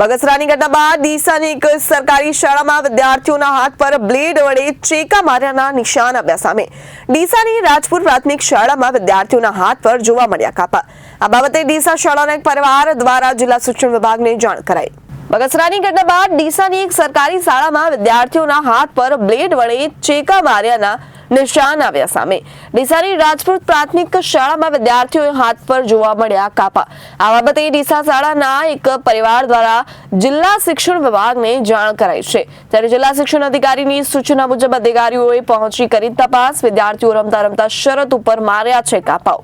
બગસરાની ઘટના બાદ ડીસાની એક સરકારી શાળામાં વિદ્યાર્થીઓના હાથ પર બ્લેડ વડે ચેકા માર્યાના નિશાન આવ્યા સામે. ડીસાની રાજપુર પ્રાથમિક શાળામાં વિદ્યાર્થીઓના હાથ પર જોવા મળ્યા કાપા. આ બાબતે ડીસા શાળાના એક પરિવાર દ્વારા જિલ્લા શિક્ષણ વિભાગને જાણ કરાઈ. બગસરાની ઘટના બાદ ડીસાની એક સરકારી શાળામાં વિદ્યાર્થીઓના હાથ પર બ્લેડ વડે ચેકા માર્યાના નિશાન આવ્યા સામે. ડીસાની રાજપૂત પ્રાથમિક શાળામાં વિદ્યાર્થીઓ હાથ પર જોવા મળ્યા કાપા. આ બાબતે ડીસા શાળાના એક પરિવાર દ્વારા જિલ્લા શિક્ષણ વિભાગને જાણ કરાઈ છે. ત્યારે જિલ્લા શિક્ષણ અધિકારીની સૂચના મુજબ અધિકારીઓએ પહોંચી કરી તપાસ. વિદ્યાર્થીઓ રમતા રમતા શરત ઉપર માર્યા છે કાપાઓ.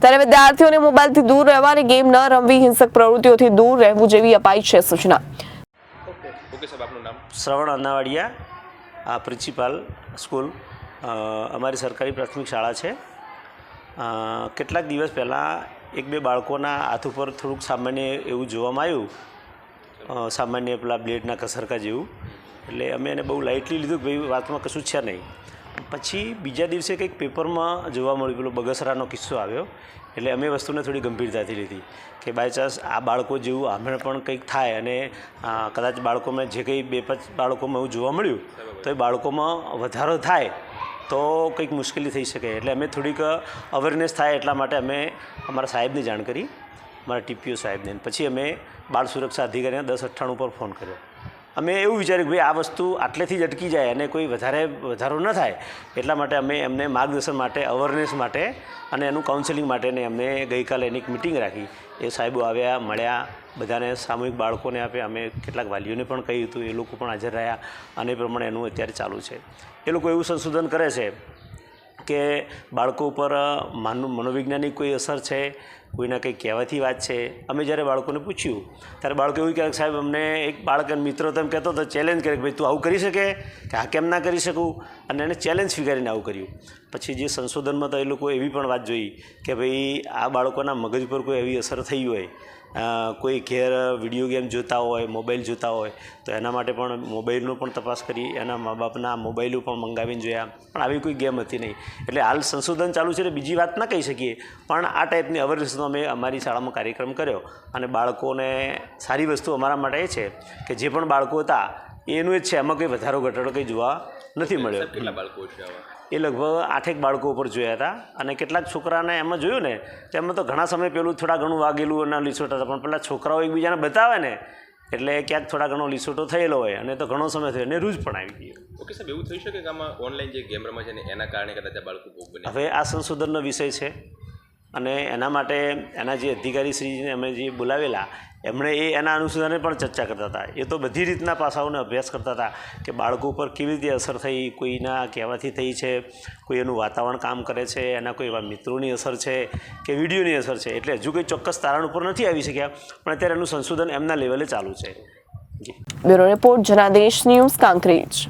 ત્યારે વિદ્યાર્થીઓને મોબાઈલથી દૂર રહેવા અને ગેમ ન રમવી હિંસક પ્રવૃત્તિઓથી દૂર રહેવું જેવી અપાઈ છે સૂચના. ઓકે ઓકે સાહેબ આપનું નામ? શ્રવણ અનાવાડિયા પ્રિન્સિપાલ સ્કૂલ અમારી સરકારી પ્રાથમિક શાળા છે. કેટલાક દિવસ પહેલાં એક બે બાળકોના હાથ ઉપર થોડુંક સામાન્ય એવું જોવામાં આવ્યું. સામાન્ય પેલા બ્લેડના કસરકા જેવું. એટલે અમે એને બહુ લાઇટલી લીધું ભાઈ વાતમાં કશું છે નહીં. પછી બીજા દિવસે કંઈક પેપરમાં જોવા મળ્યું, પેલો બગસરાનો કિસ્સો આવ્યો. એટલે અમે વસ્તુને થોડી ગંભીરતાથી લીધી. કે બાય ચાન્સ આ બાળકો જેવું આમણે પણ કંઈક થાય અને કદાચ બાળકોમાં જે કંઈ બે પાંચ બાળકોમાં એવું જોવા મળ્યું, તો એ બાળકોમાં વધારો થાય. તો કંઈક મુશ્કેલી થઈ શકે એટલે અમે થોડીક અવેરનેસ થાય એટલા માટે અમે અમારા સાહેબને જાણ કરી મારા ટીપીઓ સાહેબને. પછી અમે બાળ સુરક્ષા અધિકારીને દસ અઠ્ઠાણું પર ફોન કર્યો. અમે એવું વિચાર્યું કે ભાઈ આ વસ્તુ આટલેથી જ અટકી જાય અને કોઈ વધારે, વધારો ન થાય. એટલા માટે અમે એમને માર્ગદર્શન માટે અવેરનેસ માટે અને એનું કાઉન્સેલિંગ માટેને અમને ગઈકાલે એની એક મિટિંગ રાખી. એ સાહેબો આવ્યા, મળ્યા, બધાને સામૂહિક બાળકોને આપ્યા અમે કેટલાક વાલીઓને પણ કહ્યું હતું, એ લોકો પણ હાજર રહ્યા અને એ પ્રમાણે એનું અત્યારે ચાલુ છે. એ લોકો એવું સંશોધન કરે છે કે બાળકો ઉપર માનવ મનોવૈજ્ઞાનિક કોઈ અસર છે? કોઈના કંઈ કહેવાથી વાત છે? અમે જ્યારે બાળકોને પૂછ્યું, ત્યારે બાળકો એવું કહે સાહેબ, અમને એક બાળક મિત્રો તો એમ કહેતો હતો ચેલેન્જ કરે કે, ભાઈ, તું આવું કરી શકે? કે આ કેમ ના કરી શકું? અને એને ચેલેન્જ સ્વીકારીને આવું કર્યું. પછી જે સંશોધનમાં તો એ લોકો એવી પણ વાત જોઈ કે, ભાઈ, આ બાળકોના મગજ પર કોઈ એવી અસર થઈ હોય કોઈ ઘેર વીડિયો ગેમ જોતા હોય મોબાઈલ જોતા હોય, તો એના માટે પણ મોબાઈલનો પણ તપાસ કરી, એના મા બાપના મોબાઈલો પણ મંગાવીને જોયા. પણ આવી કોઈ ગેમ હતી નહીં. એટલે હાલ સંશોધન ચાલુ છે એટલે બીજી વાત ના કહી શકીએ. પણ આ ટાઈપની અવેરનેસનો અમે અમારી શાળામાં કાર્યક્રમ કર્યો. અને બાળકોને સારી વસ્તુ અમારા માટે એ છે કે જે પણ બાળકો હતા એનું જ છે એમાં કંઈ વધારો ઘટાડો કંઈ જોવા નથી મળ્યો. કેટલા બાળકો છે એ લગભગ આઠેક બાળકો ઉપર જોયા હતા અને કેટલાક છોકરાને એમાં જોયું ને તેમાં એમાં તો ઘણા સમય પહેલું થોડા ઘણું વાગેલું એના લીસોટા હતા પણ પેલા છોકરાઓ એકબીજાને બતાવે ને એટલે ક્યાંક થોડા ઘણો લીસોટો થયેલો હોય અને તો ઘણો સમય થયો અને રૂજ પણ આવી ગયો. ઓકે સાહેબ એવું થઈ શકે કે આમાં ઓનલાઈન જે ગેમ રમે છે ને એના કારણે કદાચ બાળકો ભોગ બને? હવે આ સંશોધનનો વિષય છે. અને એના માટે એના જે અધિકારી શ્રીજીને અમે જે બોલાવેલા, એમણે એ એના અનુસંધાને પણ ચર્ચા કરતા હતા. એ તો બધી રીતના પાસાઓને અભ્યાસ કરતા હતા કે બાળકો ઉપર કેવી રીતે અસર થઈ, કોઈના કહેવાથી થઈ છે, કોઈ એનું વાતાવરણ કામ કરે છે, એના કોઈ એવા મિત્રોની અસર છે કે વિડીયોની અસર છે. એટલે હજુ કોઈ ચોક્કસ તારણ ઉપર નથી આવી શક્યા, પણ અત્યારે એનું સંશોધન એમના લેવલે ચાલુ છે. Bureau report, Janadesh news, Kankrej.